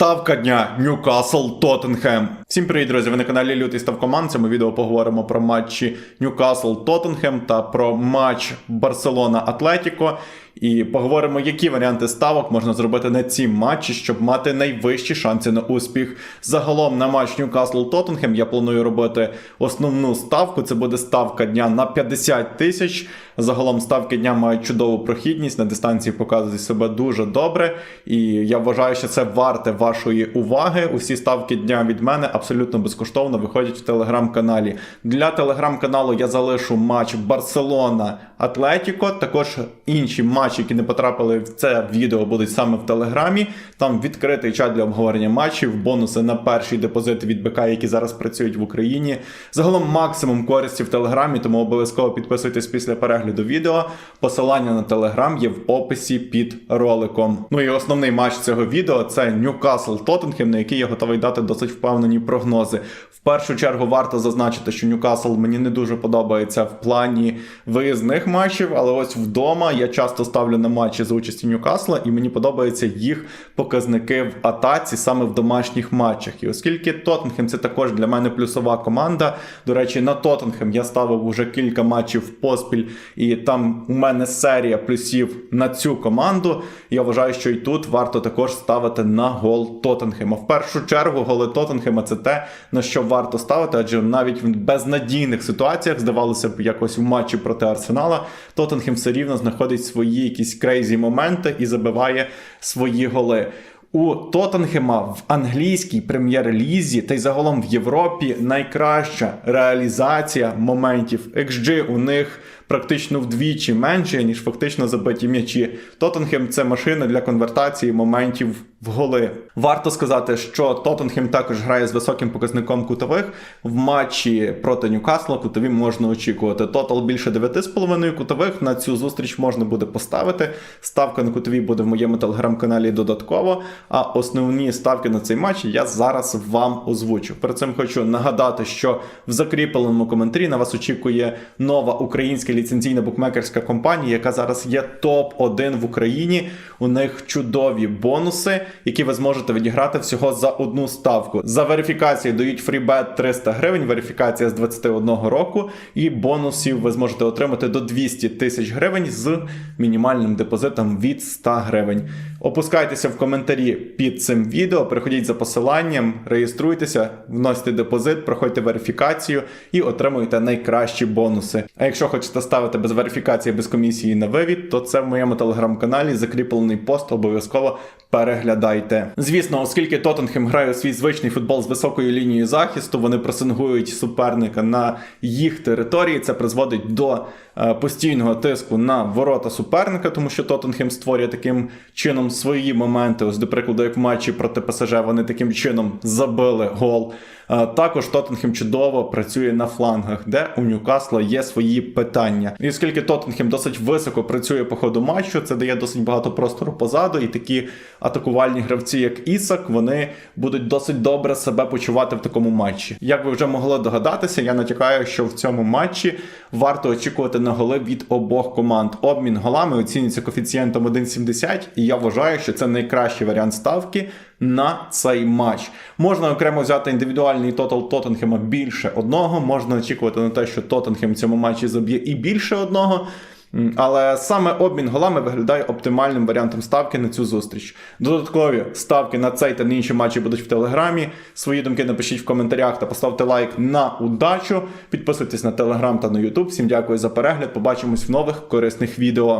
Ставка дня Ньюкасл Тоттенхем. Всім привіт, друзі! Ви на каналі Лютий Ставкоман. В цьому відео поговоримо про матчі Ньюкасл Тоттенхем та про матч Барселона Атлетіко. І поговоримо, які варіанти ставок можна зробити на ці матчі, щоб мати найвищі шанси на успіх. Загалом на матч Ньюкасл Тоттенхем я планую робити основну ставку. Це буде ставка дня на 50 тисяч. Загалом ставки дня мають чудову прохідність на дистанції показують себе дуже добре. І я вважаю, що це варте вашої уваги. Усі ставки дня від мене абсолютно безкоштовно виходять в телеграм-каналі. Для телеграм-каналу я залишу матч Барселона Атлетіко. Також інші матчі, які не потрапили в це відео, будуть саме в телеграмі. Там відкритий чат для обговорення матчів, бонуси на перший депозит від БК, які зараз працюють в Україні. Загалом максимум користі в телеграмі, тому обов'язково підписуйтесь після перегляду відео. Посилання на телеграм є в описі під роликом. Ну і основний матч цього відео це Ньюкасл Тоттенхем, на який я готовий дати досить впевнені прогнози. В першу чергу варто зазначити, що Ньюкасл мені не дуже подобається в плані виїзних матчів, але ось вдома я часто ставлю на матчі за участі Ньюкасла, і мені подобаються їх показники в атаці саме в домашніх матчах. І оскільки Тоттенхем це також для мене плюсова команда. До речі, на Тоттенхем я ставив уже кілька матчів поспіль, і там у мене серія плюсів на цю команду. Я вважаю, що і тут варто також ставити на гол Тоттенхема. В першу чергу, голи Тоттенхема це те, на що варто ставити, адже навіть в безнадійних ситуаціях, здавалося б, якось у матчі проти Арсенала, Тоттенхем все рівно знаходить свої якісь крейзі моменти і забиває свої голи. У Тоттенхема в англійській прем'єр-лізі та й загалом в Європі найкраща реалізація моментів. XG у них практично вдвічі менше, ніж фактично забиті м'ячі. Тоттенхем це машина для конвертації моментів в голи. Варто сказати, що Тоттенхем також грає з високим показником кутових. В матчі проти Ньюкасла кутові можна очікувати. Тотал більше 9,5 кутових. На цю зустріч можна буде поставити. Ставка на кутові буде в моєму телеграм-каналі додатково. А основні ставки на цей матч я зараз вам озвучу. Перед цим хочу нагадати, що в закріпленому коментарі на вас очікує нова українська ліцензійна букмекерська компанія, яка зараз є топ-1 в Україні. У них чудові бонуси, які ви зможете відіграти всього за одну ставку. За верифікацію дають фрібет 300 гривень, верифікація з 21 року, і бонусів ви зможете отримати до 200 тисяч гривень з мінімальним депозитом від 100 гривень. Опускайтеся в коментарі під цим відео, переходіть за посиланням, реєструйтеся, вносите депозит, проходьте верифікацію і отримуєте найкращі бонуси. А якщо хочете ставити без верифікації, без комісії на вивід, то це в моєму телеграм-каналі закріплений пост. Обов'язково переглядайте. Звісно, оскільки Тоттенхем грає свій звичний футбол з високою лінією захисту, вони пресингують суперника на їх території. Це призводить до е, постійного тиску на ворота суперника, тому що Тоттенхем створює таким чином свої моменти. Ось, до прикладу, як в матчі проти ПСЖ, вони таким чином забили гол. Е, Також Тоттенхем чудово працює на флангах, де у Ньюкасла є свої питання. І оскільки Тоттенхем досить високо працює по ходу матчу, це дає досить багато простору позаду, і такі атакувальні гравці, як Ісак, вони будуть досить добре себе почувати в такому матчі. Як ви вже могли догадатися, я натякаю, що в цьому матчі варто очікувати на голи від обох команд. Обмін голами оцінюється коефіцієнтом 1,70, і я вважаю, що це найкращий варіант ставки на цей матч. Можна окремо взяти індивідуальний тотал Тоттенхема більше одного. Можна очікувати на те, що Тоттенхем в цьому матчі заб'є і більше одного. Але саме обмін голами виглядає оптимальним варіантом ставки на цю зустріч. Додаткові ставки на цей та на інші матчі будуть в телеграмі. Свої думки напишіть в коментарях та поставте лайк на удачу. Підписуйтесь на телеграм та на ютуб. Всім дякую за перегляд. Побачимось в нових корисних відео.